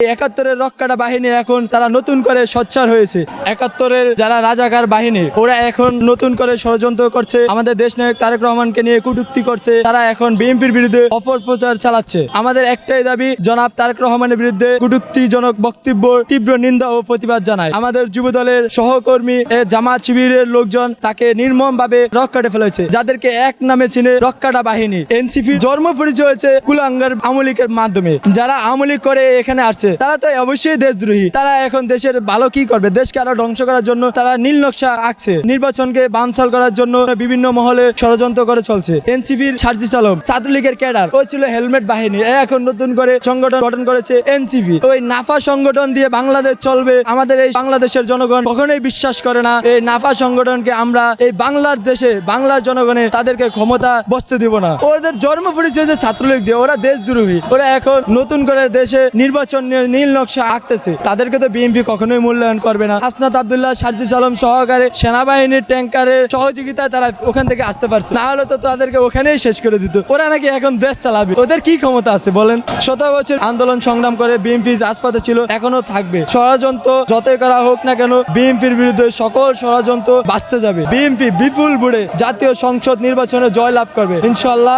একাত্তরের রক্ষাটা বাহিনী এখন তারা নতুন করে সোচ্চার হয়েছে। একাত্তরের যারা রাজাকার বাহিনী, ওরা এখন নতুন করে ষড়যন্ত্র করছে। আমাদের দেশ নায়ক তারেক রহমানকে নিয়ে কটূক্তি করছে। তারা এখন বিএনপির বিরুদ্ধে অপপ্রচার চালাচ্ছে। আমাদের একটাই দাবি, জনাব তারেক রহমানের বিরুদ্ধে কটূক্তিজনক বক্তব্য, তীব্র নিন্দা ও প্রতিবাদ জানায়। আমাদের যুব দলের সহকর্মী জামাত শিবিরের লোকজন তাকে নির্মম ভাবে রক্ষাটে ফেলেছে। যাদেরকে এক নামে চিনে রক্ষাটা বাহিনী। এনসিপি জন্ম পরিচয় হয়েছে কুলাঙ্গার আমলিকের মাধ্যমে। যারা আমলিক করে এখানে আসছে তারা তো অবশ্যই দেশদ্রোহী। তারা এখন দেশের ভালো কি করবে? দেশকে আরও ধ্বংস করার জন্য তারা নীল নকশা আঁকছে। নির্বাচনকে বানসাল করার জন্য বিভিন্ন মহলে ষড়যন্ত্র করে চলছে। এনসিপির সার্জিস আলম ছাত্রলীগের ক্যাডার ও ছিল হেলমেট বাহিনী। এখন নতুন করে সংগঠন গঠন করেছে এনসিপি। ওই নাফা সংগঠন দিয়ে বাংলাদেশ চলবে। আমাদের এই বাংলাদেশের জনগণ কখনোই বিশ্বাস করে না। এই নাফা সংগঠনকে আমরা এই বাংলার দেশে, বাংলার জনগণে তাদেরকে ক্ষমতা বসতে দিব না। ওদের জন্ম পরিচয় যে ছাত্রলীগ দিয়ে, ওরা দেশ দেশদ্রোহী। ওরা এখন নতুন করে দেশে নির্বাচন নিয়ে নীল নকশা আঁকতেছে। তাদেরকে তো বিএনপি কখনোই মূল্যায়ন করবে না। হাসনাত আবদুল্লাহ সার্জিস আলম সহকারে সেনাবাহিনীর ট্যাঙ্কারের সহযোগিতায় তারা ওখান থেকে আসতে পারছে। না হলে তো তাদেরকে ওখানেই শেষ করে দিত। ওরা নাকি এখন দেশ চালাবে। ওদের কি ক্ষমতা আছে বলেন? শত বছর আন্দোলন সংগ্রাম করে বিএনপি রাজপথে ছিল, এখনও থাকবে। ষড়যন্ত্র যতই করা হোক না কেন, বিএনপির বিরুদ্ধে সকল ষড়যন্ত্র বাঁচতে যাবে। বিএনপি বিপুল বুড়ে জাতীয় সংসদ নির্বাচনে জয় লাভ করবে। ইনশাল্লাহ